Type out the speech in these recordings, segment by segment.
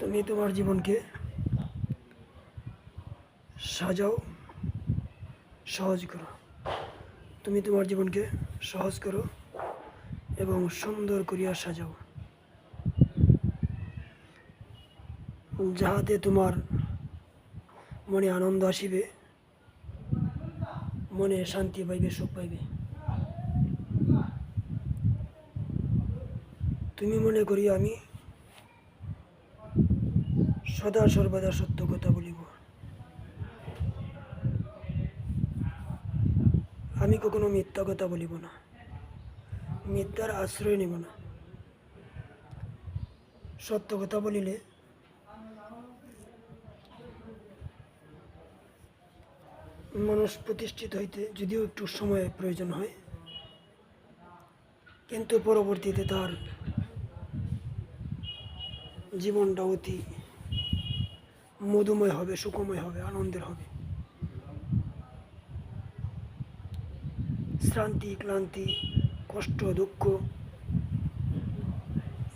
তুমি তোমার জীবনকে সাজাও, সহজ করো। তুমি তোমার জীবনকে সহজ করো এবং সুন্দর করিয়া সাজাও। যাহাতে তোমার মনে আনন্দ আসিবে, মনে শান্তি পাইবে, সুখ পাইবে। তুমি মনে করি আমি সদা সর্বদা সত্য কথা বলিব। আমি কখনো মিথ্যা কথা বলিব না। মিথ্যার আশ্রয় নেব না। সত্য কথা বলিলে মানুষ প্রতিষ্ঠিত হইতে যদিও একটু সময় প্রয়োজন হয়, কিন্তু পরবর্তীতে তার জীবনটা অতি মধুময় হবে, সুখময় হবে, আনন্দের হবে। শ্রান্তি, ক্লান্তি, কষ্ট, দুঃখ,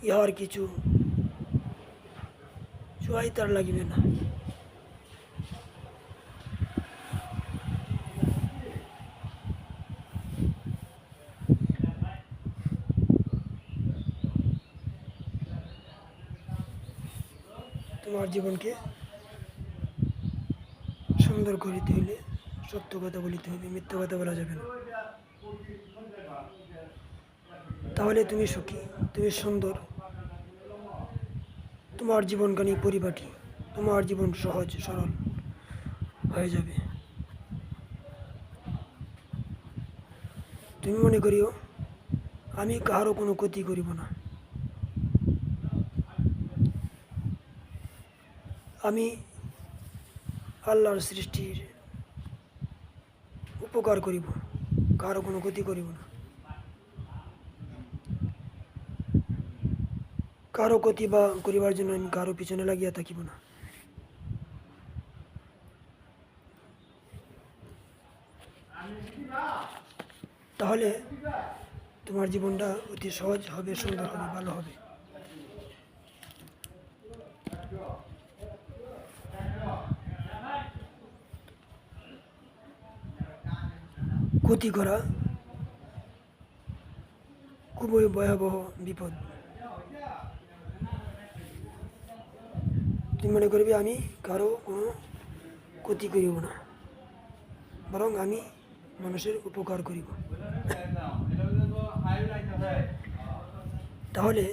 ইহার কিছু চুয়াই তার লাগিবে না। তোমার জীবনকে সুন্দর করিতে হইলে সত্য কথা বলিতে হবে মিথ্যা কথা বলা যাবে না। তাহলে তুমি সুখী, তুমি সুন্দর। তোমার জীবনখানি পরিপাটি, তোমার জীবন সহজ, সরল হয়ে যাবে। তুমি মনে করিও, আমি কাহারও কোনো ক্ষতি করিব না। আমি আল্লাহর সৃষ্টির উপকার করিব, কারও কোনো ক্ষতি করিব না। কারও ক্ষতি বা করিবার জন্য আমি কারও পিছনে লাগিয়া থাকিব না। তাহলে তোমার জীবনটা অতি সহজ হবে, সুন্দর হবে, ভালো হবে। ক্ষতি করা খুবই ভয়াবহ বিপদ। তুমি মনে করবি আমি কারও কোনো ক্ষতি করিব না বরং আমি মানুষের উপকার করিব তাহলে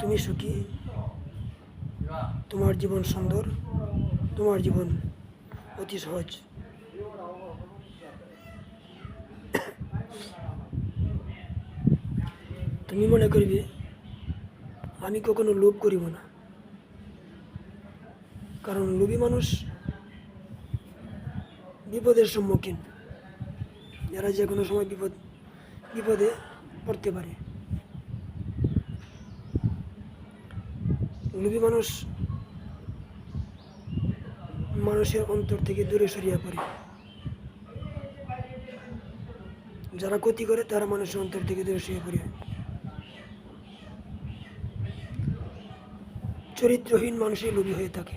তুমি সুখী? তোমার জীবন সুন্দর তোমার জীবন অতি সহজ। তুমি মনে করবে, আমি কখনো লোভ করিব না। কারণ লোভী মানুষ বিপদের সম্মুখীন। যারা যে কোনো সময় বিপদ, বিপদে পড়তে পারে। লোভী মানুষ মানুষের অন্তর থেকে দূরে সরিয়ে পড়ে। যারা ক্ষতি করে, তারা মানুষের অন্তর থেকে দূরে সরিয়ে পড়ে। চরিত্রহীন মানুষই লোভী হয়ে থাকে।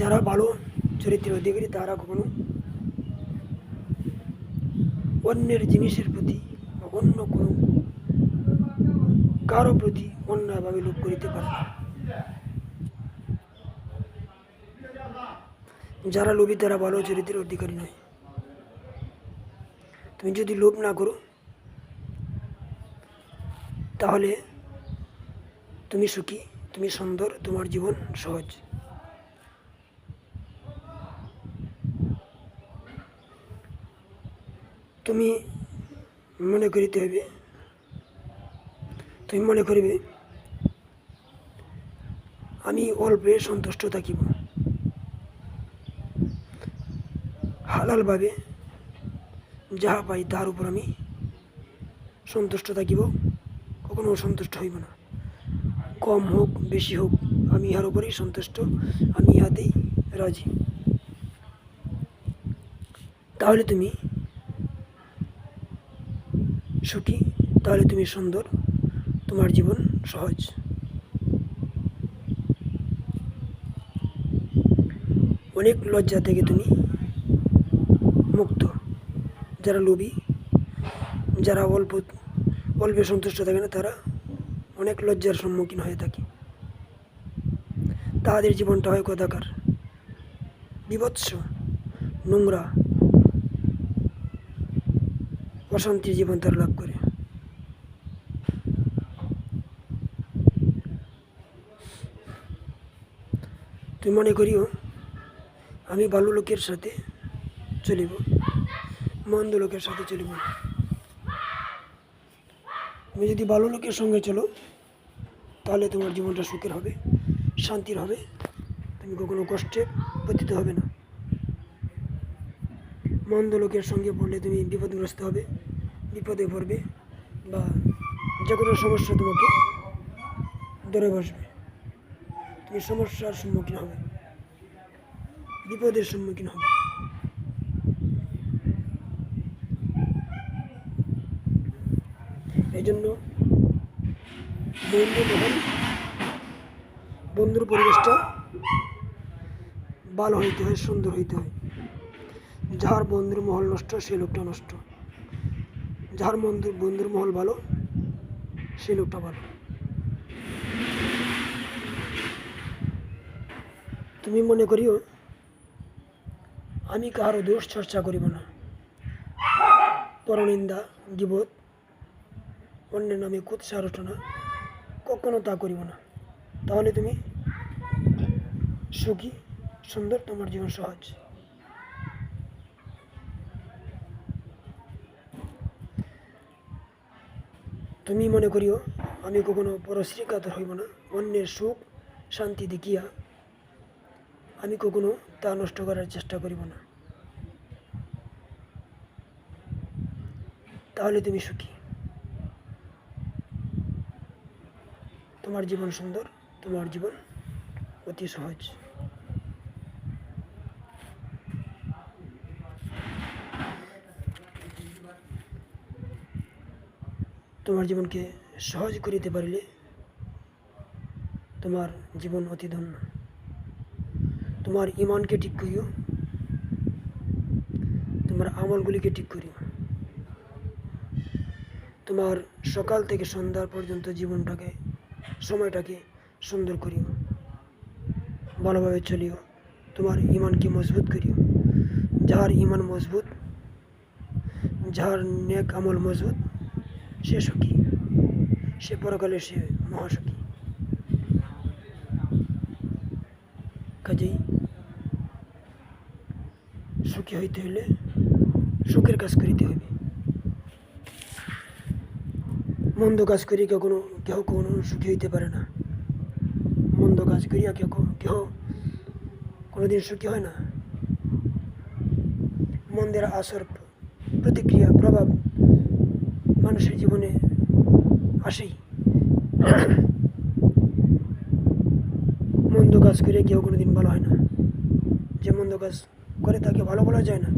যারা ভালো চরিত্রের অধিকারী, তারা কখনো অন্যের জিনিসের প্রতি অন্য কোনো কারও প্রতি অন্যায়ভাবে লোভ করিতে পারে যারা লোভী, তারা ভালো চরিত্রের অধিকারী নয়। তুমি যদি লোভ না করো, তাহলে তুমি সুখী, তুমি সুন্দর, তোমার জীবন সহজ। তুমি মনে করিতে হইবে, তুমি মনে করিবে, আমি অল্পে সন্তুষ্ট থাকিব। হালালভাবে যাহা পাই তার উপর আমি সন্তুষ্ট থাকিব, কখনো সন্তুষ্ট হইব না। কম হোক, বেশি হোক, আমি ইহার উপরেই সন্তুষ্ট, আমি ইহাতেই রাজি। তাহলে তুমি সুখী, তাহলে তুমি সুন্দর, তোমার জীবন সহজ। অনেক লজ্জা থেকে তুমি মুক্ত। যারা লোভী, যারা অল্প, অল্পে সন্তুষ্ট থাকে না, তারা অনেক লজ্জার সম্মুখীন হয়ে থাকি। তাদের জীবনটা হয় কদাকার বিভৎস, নোংরা, অশান্তির জীবন তারা লাভ করে। তুমি মনে করিও, আমি ভালো লোকের সাথে চলিব, মন্দ লোকের সাথে চলিব তুমি যদি ভালো লোকের সঙ্গে চলো, তাহলে তোমার জীবনটা সুখের হবে, শান্তির হবে। তুমি কখনো কষ্টে পতিত হবে না। মন্দ লোকের সঙ্গে পড়লে তুমি বিপদগ্রস্ত হবে, বিপদে পড়বে বা যে কোনো সমস্যা তোমাকে ধরে বসবে। তুমি সমস্যার সম্মুখীন হবে, বিপদের সম্মুখীন হবে। এই জন্য বন্ধু মহল বন্ধুর পরিবেশটা ভালো হইতে হয়, সুন্দর হইতে হয়। যার বন্ধুর মহল নষ্ট, সে লোকটা নষ্ট। যার বন্ধুর বন্ধুর মহল ভালো, সে লোকটা ভালো। তুমি মনে করিও, আমি কাহারও দোষ চর্চা করিব না। পরনিন্দা গিবোধ অন্যের নামে কুৎসা রচনা কখনো তা করিব না। তাহলে তুমি সুখী, সুন্দর, তোমার জীবন সহজ। তুমি মনে করিও, আমি কখনো পরশ্রীকাতর হইব না, অন্যের সুখ, শান্তি দেখিয়া আমি কখনো তা নষ্ট করার চেষ্টা করিব না। তাহলে তুমি সুখী। তোমার জীবন সুন্দর, তোমার জীবন অতি সহজ। তোমার জীবনকে সহজ করিতে পারিলে তোমার জীবন অতি ধন্য। তোমার ইমানকে ঠিক করিও, তোমার আমলগুলিকে ঠিক করিও। তোমার সকাল থেকে সন্ধ্যা পর্যন্ত জীবনটাকে সময়টাকে সুন্দর করিও। ভালোভাবে চলিও। তোমার ইমানকে মজবুত করিও। যার ইমান মজবুত, যার নেক আমল মজবুত, সে সুখী। সে পরকালে সে মহাসুখী। কাজেই সুখী হইতে হইলে সুখের কাজ করিতে হইবে। মন্দ কাজ করি কখনো কেহ কখনো সুখী হইতে পারে না। মন্দ কাজ করিয়া কেউ কেহ কোনোদিন সুখী হয় না। মন্দের আসর প্রতিক্রিয়া, প্রভাব মানুষের জীবনে আসেই। মন্দ কাজ করে কেউ কোনোদিন ভালো হয় না। যে মন্দ কাজ করে তাকে ভালো বলা যায় না।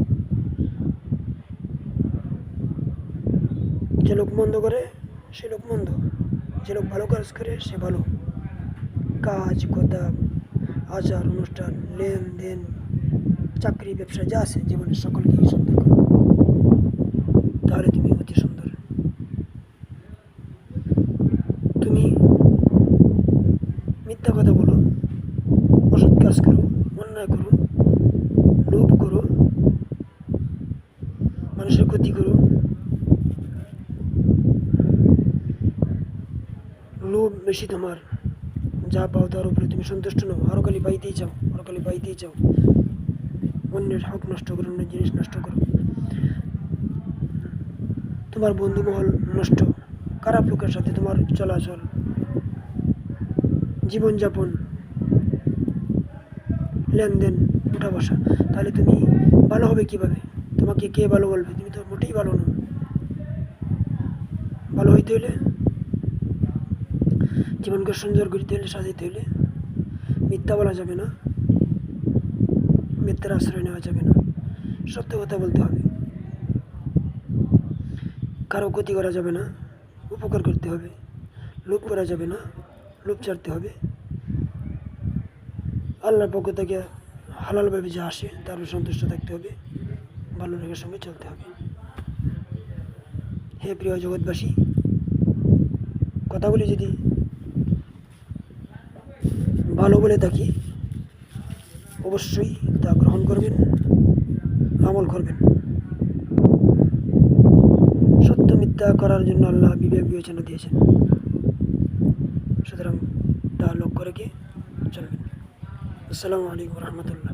যে লোক মন্দ করে, সে লোক মন্দ। যে লোক ভালো কাজ করে, সে ভালো। কাজ কথা আচার, অনুষ্ঠান, লেনদেন, চাকরি, ব্যবসা, যা আছে জীবনের সকলকেই সুন্দর করো তাহলে তুমি অতি সুন্দর তুমি মিথ্যা কথা বলো অসৎ কাজ করো অন্যায় করো লোভ করো মানুষের ক্ষতি করো লোভ বেশি তোমার যা পাও তার উপরে তুমি সন্তুষ্ট নও। আরও খালি পাইতেই চাও, আরও খালি পাইতেই চাও। অন্যের হক নষ্ট করো, অন্যের জিনিস নষ্ট করো। তোমার বন্ধু মহল নষ্ট। খারাপ লোকের সাথে তোমার চলাচল? জীবনযাপন, লেনদেন উঠা বসা তাহলে তুমি ভালো হবে কীভাবে? তোমাকে কে ভালো বলবে? তুমি তো মোটেই ভালো না ভালো হইতে হলে জীবনকে সুন্দর করিতে হলে সাজাইতে হলে মিথ্যা বলা যাবে না। মিথ্যার আশ্রয় নেওয়া যাবে না। সত্য কথা বলতে হবে। কারও ক্ষতি করা যাবে না। উপকার করতে হবে। লোভ করা যাবে না। লোভ ছাড়তে হবে। আল্লাহর পক্ষ থেকে হালালভাবে যা আসে, তার সন্তুষ্ট থাকতে হবে। ভালো লোকের সঙ্গে চলতে হবে। হে প্রিয় জগৎবাসী কথাগুলি যদি ভালো বলে থাকি, অবশ্যই তা গ্রহণ করবেন, আমল করবেন। সত্য মিথ্যা করার জন্য আল্লাহ বিবেক বিবেচনা দিয়েছেন। সুতরাং তা লক্ষ্য রেখে চলবেন। আসসালামু আলাইকুম রহমতুল্লাহ।